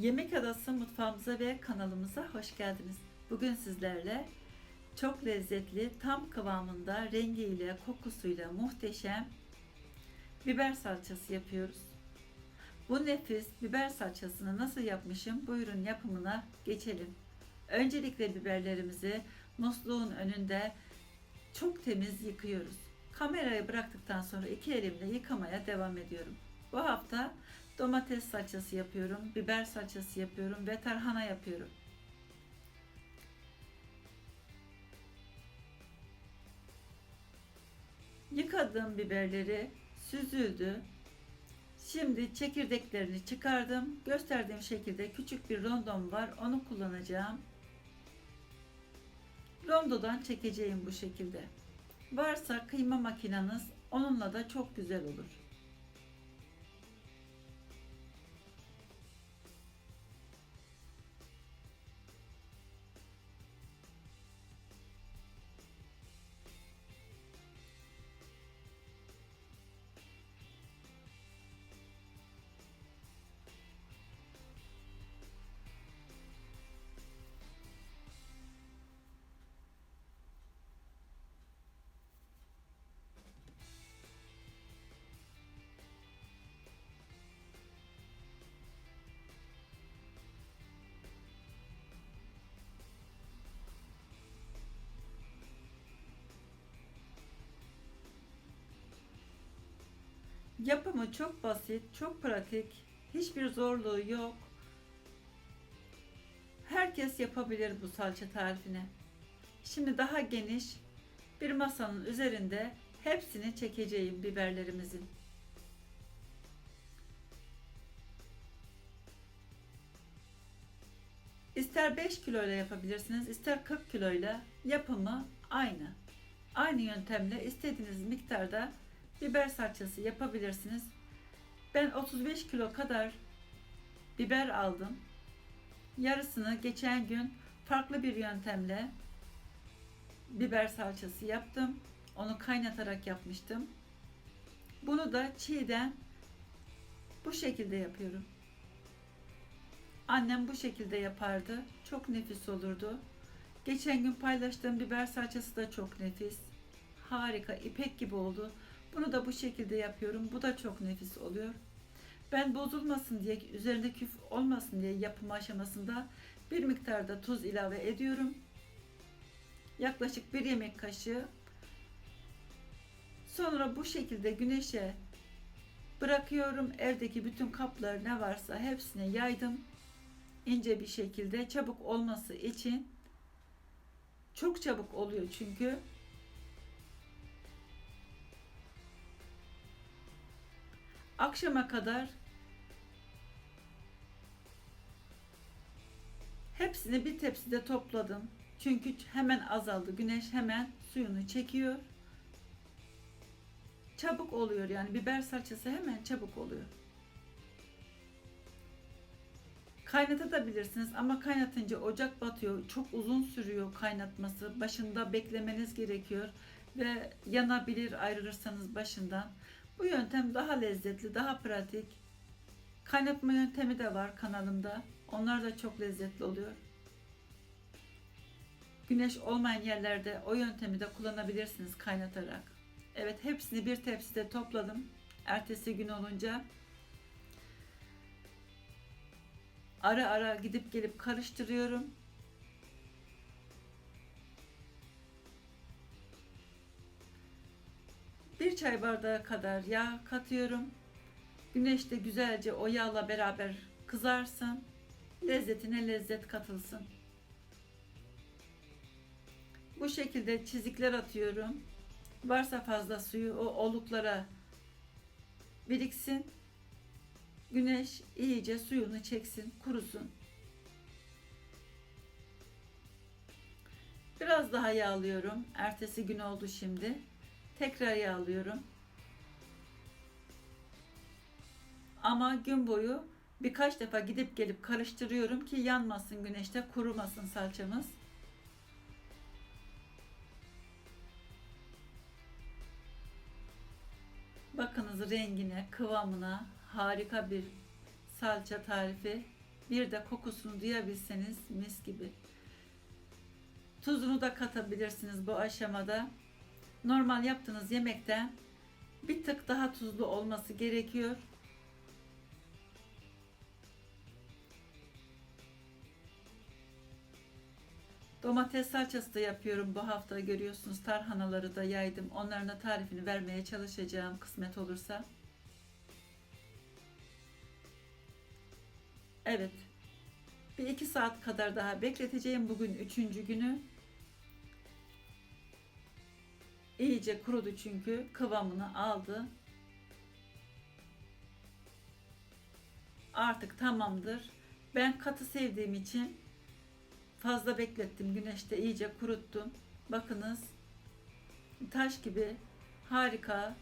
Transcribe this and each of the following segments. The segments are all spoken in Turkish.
Yemek Adası mutfağımıza ve kanalımıza hoş geldiniz. Bugün sizlerle çok lezzetli, tam kıvamında, rengiyle, kokusuyla muhteşem biber salçası yapıyoruz. Bu nefis biber salçasını nasıl yapmışım? Buyurun yapımına geçelim. Öncelikle biberlerimizi musluğun önünde çok temiz yıkıyoruz. Kamerayı bıraktıktan sonra iki elimle yıkamaya devam ediyorum. Bu hafta domates salçası yapıyorum, biber salçası yapıyorum ve tarhana yapıyorum. Yıkadığım biberleri süzüldü. Şimdi çekirdeklerini çıkardım. Gösterdiğim şekilde küçük bir rondom var. Onu kullanacağım. Rondodan çekeceğim bu şekilde. Varsa kıyma makineniz onunla da çok güzel olur. Yapımı çok basit, çok pratik, hiçbir zorluğu yok. Herkes yapabilir bu salça tarifini. Şimdi daha geniş bir masanın üzerinde hepsini çekeceğim biberlerimizin. İster 5 kiloyla yapabilirsiniz, ister 40 kiloyla yapımı aynı. Aynı yöntemle istediğiniz miktarda biber salçası yapabilirsiniz. Ben 35 kilo kadar biber aldım. Yarısını geçen gün farklı bir yöntemle biber salçası yaptım. Onu kaynatarak yapmıştım. Bunu da çiğden bu şekilde yapıyorum. Annem bu şekilde yapardı. Çok nefis olurdu. Geçen gün paylaştığım biber salçası da çok nefis. Harika, ipek gibi oldu. Bunu da bu şekilde yapıyorum. Bu da çok nefis oluyor. Ben bozulmasın diye, üzerinde küf olmasın diye yapım aşamasında bir miktarda tuz ilave ediyorum. Yaklaşık bir yemek kaşığı. Sonra bu şekilde güneşe bırakıyorum. Evdeki bütün kaplar ne varsa hepsine yaydım. ince bir şekilde çabuk olması için çok çabuk oluyor çünkü akşama kadar hepsini bir tepside topladım. Çünkü hemen azaldı. Güneş hemen suyunu çekiyor. Çabuk oluyor yani biber salçası hemen çabuk oluyor. Kaynatabilirsiniz ama kaynatınca ocak batıyor. Çok uzun sürüyor kaynatması. Başında beklemeniz gerekiyor ve yanabilir ayrılırsanız başından. Bu yöntem daha lezzetli, daha pratik. Kaynatma yöntemi de var kanalımda. Onlar da çok lezzetli oluyor. Güneş olmayan yerlerde o yöntemi de kullanabilirsiniz kaynatarak. Evet hepsini bir tepside topladım. Ertesi gün olunca ara ara gidip gelip karıştırıyorum. Bir çay bardağı kadar yağ katıyorum. Güneşte güzelce o yağla beraber kızarsın. Lezzetine lezzet katılsın. Bu şekilde çizikler atıyorum. Varsa fazla suyu o oluklara biriksin. Güneş iyice suyunu çeksin, kurusun. Biraz daha yağlıyorum. Ertesi gün oldu şimdi. Tekrar yağlıyorum. Ama gün boyu birkaç defa gidip gelip karıştırıyorum ki yanmasın güneşte, kurumasın salçamız. Bakınız rengine, kıvamına harika bir salça tarifi. Bir de kokusunu duyabilseniz mis gibi. Tuzunu da katabilirsiniz bu aşamada. Normal yaptığınız yemekten bir tık daha tuzlu olması gerekiyor. Domates salçası da yapıyorum bu hafta görüyorsunuz tarhanaları da yaydım. Onların da tarifini vermeye çalışacağım kısmet olursa. Evet. Bir iki saat kadar daha bekleteceğim. Bugün üçüncü günü. İyice kurudu çünkü kıvamını aldı. Artık tamamdır. Ben katı sevdiğim için fazla beklettim. Güneşte iyice kuruttum. Bakınız taş gibi harika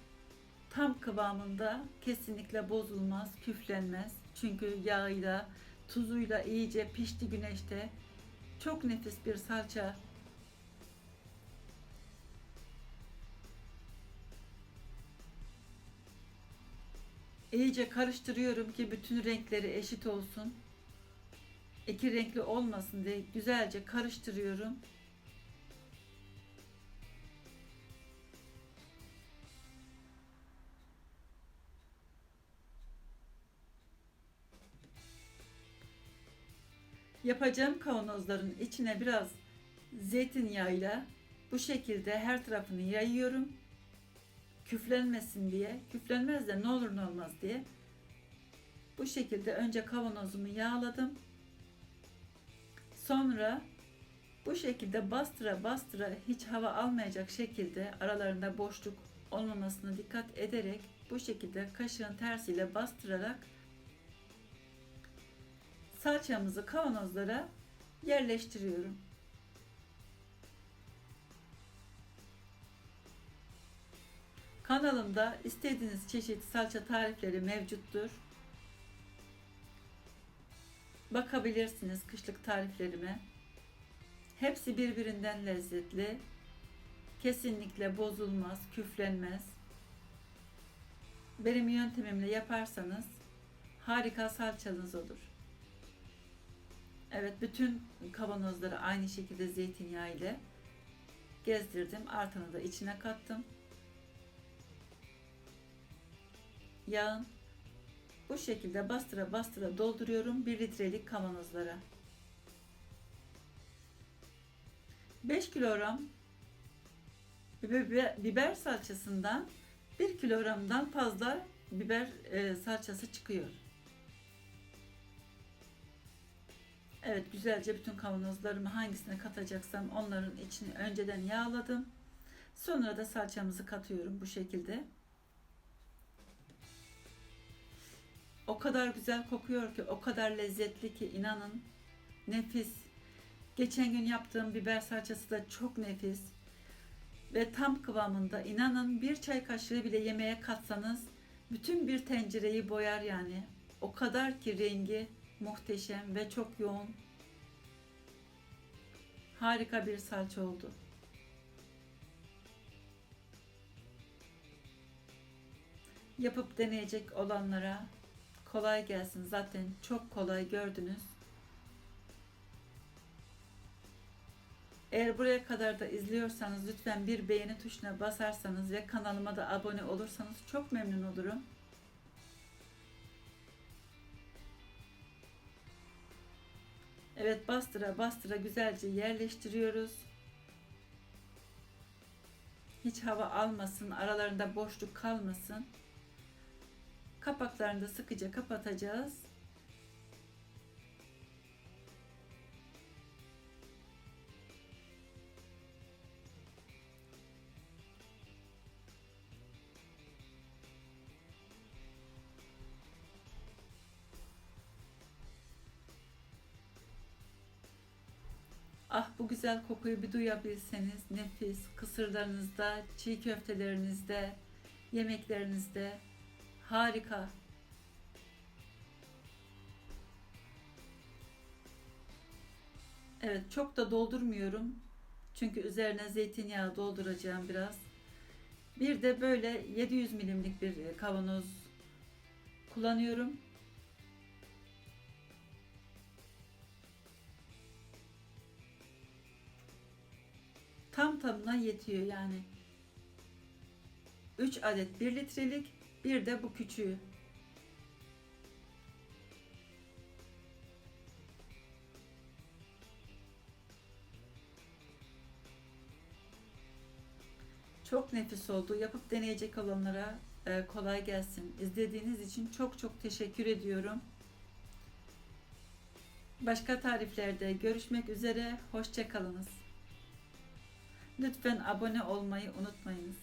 tam kıvamında kesinlikle bozulmaz, küflenmez. Çünkü yağıyla, tuzuyla iyice pişti güneşte. Çok nefis bir salça. İyice karıştırıyorum ki bütün renkleri eşit olsun. İki renkli olmasın diye güzelce karıştırıyorum. Yapacağım kavanozların içine biraz zeytinyağıyla bu şekilde her tarafını yayıyorum. Küflenmesin diye. Küflenmez de ne olur ne olmaz diye. Bu şekilde önce kavanozumu yağladım. Sonra bu şekilde bastıra bastıra hiç hava almayacak şekilde aralarında boşluk olmamasına dikkat ederek bu şekilde kaşığın tersiyle bastırarak salçamızı kavanozlara yerleştiriyorum. Kanalımda istediğiniz çeşit salça tarifleri mevcuttur. Bakabilirsiniz kışlık tariflerime. Hepsi birbirinden lezzetli. Kesinlikle bozulmaz, küflenmez. Benim yöntemimle yaparsanız harika salçanız olur. Evet bütün kavanozları aynı şekilde zeytinyağı ile gezdirdim. Artanı da içine kattım. Yağın bu şekilde bastıra bastıra dolduruyorum 1 litrelik kavanozlara. 5 kilogram biber salçasından 1 kilogramdan fazla biber e, salçası çıkıyor. Evet güzelce bütün kavanozlarımı hangisine katacaksam onların içini önceden yağladım. Sonra da salçamızı katıyorum bu şekilde. O kadar güzel kokuyor ki, o kadar lezzetli ki inanın. Nefis. Geçen gün yaptığım biber salçası da çok nefis. Ve tam kıvamında. inanın bir çay kaşığı bile yemeğe katsanız bütün bir tencereyi boyar yani. O kadar ki rengi muhteşem ve çok yoğun. Harika bir salça oldu. Yapıp deneyecek olanlara kolay gelsin. Zaten çok kolay gördünüz. Eğer buraya kadar da izliyorsanız lütfen bir beğeni tuşuna basarsanız ve kanalıma da abone olursanız çok memnun olurum. Evet bastıra bastıra güzelce yerleştiriyoruz. Hiç hava almasın, aralarında boşluk kalmasın. Kapaklarını da sıkıca kapatacağız. Ah bu güzel kokuyu bir duyabilseniz nefis kısırlarınızda, çiğ köftelerinizde, yemeklerinizde Harika. Evet çok da doldurmuyorum. Çünkü üzerine zeytinyağı dolduracağım biraz. Bir de böyle 700 milimlik bir e, kavanoz kullanıyorum. Tam tamına yetiyor yani. 3 adet 1 litrelik bir de bu küçüğü. Çok nefis oldu. Yapıp deneyecek olanlara e, kolay gelsin. İzlediğiniz için çok çok teşekkür ediyorum. Başka tariflerde görüşmek üzere. Hoşçakalınız. Lütfen abone olmayı unutmayınız.